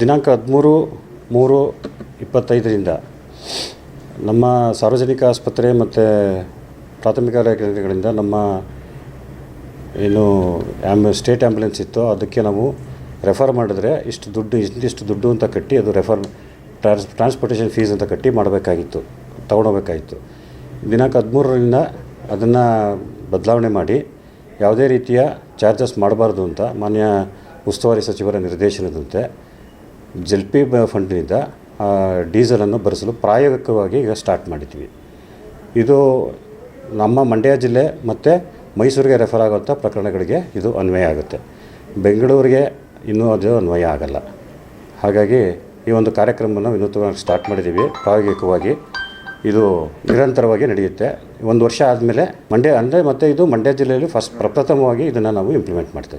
ದಿನಾಂಕ ಹದಿಮೂರು, ಮೂರು, ಇಪ್ಪತ್ತೈದರಿಂದ ನಮ್ಮ ಸಾರ್ವಜನಿಕ ಆಸ್ಪತ್ರೆ ಮತ್ತು ಪ್ರಾಥಮಿಕ ಕೇಂದ್ರಗಳಿಂದ ನಮ್ಮ ಏನು ಆ್ಯಂಬು ಸ್ಟೇಟ್ ಆ್ಯಂಬುಲೆನ್ಸ್ ಇತ್ತು ಅದಕ್ಕೆ ನಾವು ರೆಫರ್ ಮಾಡಿದ್ರೆ ಇಷ್ಟು ದುಡ್ಡು ಇಂತಿಷ್ಟು ದುಡ್ಡು ಅಂತ ಕಟ್ಟಿ ಅದು ರೆಫರ್, ಟ್ರಾನ್ಸ್, ಟ್ರಾನ್ಸ್ಪೋರ್ಟೇಷನ್ ಫೀಸ್ ಅಂತ ಕಟ್ಟಿ ಮಾಡಬೇಕಾಗಿತ್ತು ತೊಗೊಂಡೋಗ್ಬೇಕಾಗಿತ್ತು ದಿನಾಂಕ ಹದಿಮೂರರಿಂದ ಅದನ್ನು ಬದಲಾವಣೆ ಮಾಡಿ ಯಾವುದೇ ರೀತಿಯ ಚಾರ್ಜಸ್ ಮಾಡಬಾರ್ದು ಅಂತ ಮಾನ್ಯ ಉಸ್ತುವಾರಿ ಸಚಿವರ ನಿರ್ದೇಶನದಂತೆ ಜಲ್ಪಿ ಫಂಡ್ನಿಂದ ಡೀಸೆಲನ್ನು ಭರಿಸಲು ಪ್ರಾಯೋಗಿಕವಾಗಿ ಈಗ ಸ್ಟಾರ್ಟ್ ಮಾಡಿದ್ದೀವಿ. ಇದು ನಮ್ಮ ಮಂಡ್ಯ ಜಿಲ್ಲೆ ಮತ್ತು ಮೈಸೂರಿಗೆ ರೆಫರ್ ಆಗುವಂಥ ಪ್ರಕರಣಗಳಿಗೆ ಇದು ಅನ್ವಯ ಆಗುತ್ತೆ. ಬೆಂಗಳೂರಿಗೆ ಇನ್ನೂ ಅದು ಅನ್ವಯ ಆಗಲ್ಲ. ಹಾಗಾಗಿ ಈ ಒಂದು ಕಾರ್ಯಕ್ರಮವನ್ನು ವಿನೂತನವಾಗಿ ಸ್ಟಾರ್ಟ್ ಮಾಡಿದ್ದೀವಿ. ಪ್ರಾಯೋಗಿಕವಾಗಿ ಇದು ನಿರಂತರವಾಗಿ ನಡೆಯುತ್ತೆ. ಒಂದು ವರ್ಷ ಆದಮೇಲೆ ಮಂಡ್ಯ, ಅಂದರೆ ಮತ್ತು ಇದು ಮಂಡ್ಯ ಜಿಲ್ಲೆಯಲ್ಲಿ ಫಸ್ಟ್ ಪ್ರಪ್ರಥಮವಾಗಿ ಇದನ್ನು ನಾವು ಇಂಪ್ಲಿಮೆಂಟ್ ಮಾಡ್ತಾ